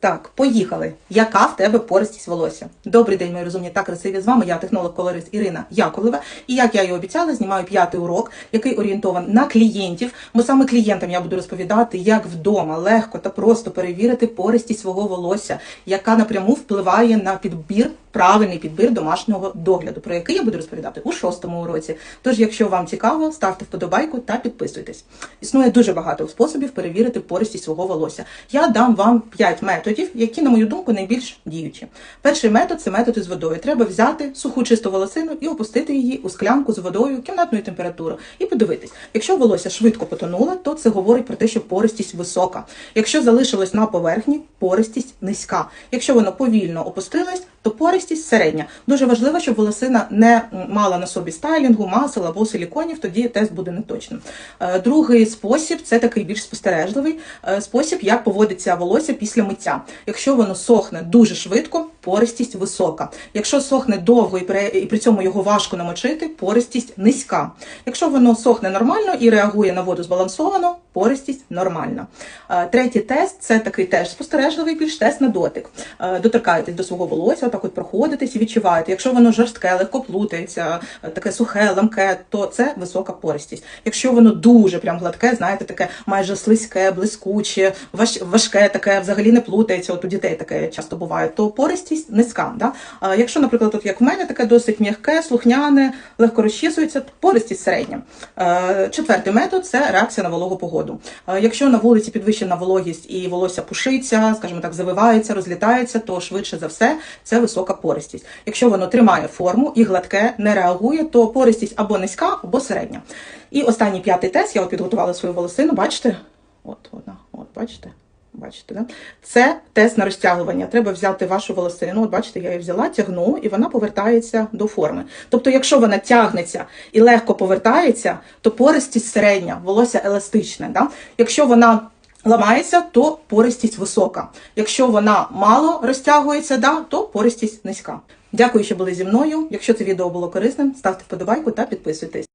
Так, поїхали. Яка в тебе пористість волосся? Добрий день, мої розумні та красиві. З вами я, технолог-колорист Ірина Яковлева. І як я і обіцяла, знімаю п'ятий урок, який орієнтований на клієнтів. Бо саме клієнтам я буду розповідати, як вдома легко та просто перевірити пористість свого волосся, яка напряму впливає на підбір, правильний підбір домашнього догляду, про який я буду розповідати у шостому уроці. Тож, якщо вам цікаво, ставте вподобайку та підписуйтесь. Існує дуже багато способів перевірити пористість свого волосся. Я дам вам 5 методів, які, на мою думку, найбільш діючі. Перший метод це метод із водою. Треба взяти суху чисту волосину і опустити її у склянку з водою кімнатної температури і подивитись. Якщо волосся швидко потонуло, то це говорить про те, що пористість висока. Якщо залишилось на поверхні, пористість низька. Якщо воно повільно опустилось, то середня. Дуже важливо, щоб волосина не мала на собі стайлінгу, масел або силіконів, тоді тест буде неточним. Е, Другий спосіб це такий більш спостережливий е, спосіб, як поводиться волосся після миття. Якщо воно сохне дуже швидко, пористість висока. Якщо сохне довго і при, і при цьому його важко намочити, пористість низька. Якщо воно сохне нормально і реагує на воду збалансовано, пористість нормальна. Е, Третій тест це такий теж спостережливий, більш тест на дотик. Е, Доторкаєтесь до свого волосся, отак от проходитесь і відчуваєте. Якщо воно жорстке, легко плутається, е, таке сухе, ламке, то це висока пористість. Якщо воно дуже прям гладке, знаєте, таке майже слизьке, блискуче, важке, таке взагалі не плутається. От у дітей таке часто буває, то пористість низька. Да? А якщо, наприклад, от як в мене таке досить м'яке, слухняне, легко розчісується, пористість середня. Е, Четвертий метод це реакція на вологу погоду. Е, Якщо на вулиці підвищена вологість і волосся пушиться, скажімо так, завивається, розлітається, то швидше за все це висока пористість. Якщо воно тримає форму і гладке, не реагує, то пористість або низька, або середня. І останній п'ятий тест, я от підготувала свою волосину, бачите? От вона, от бачите. Бачите, да? Це тест на розтягування. Треба взяти вашу волосину. От бачите, я її взяла, тягну, і вона повертається до форми. Тобто, якщо вона тягнеться і легко повертається, то пористість середня, волосся еластичне. Да? Якщо вона ламається, то пористість висока. Якщо вона мало розтягується, да, то пористість низька. Дякую, що були зі мною. Якщо це відео було корисним, ставте вподобайку та підписуйтесь.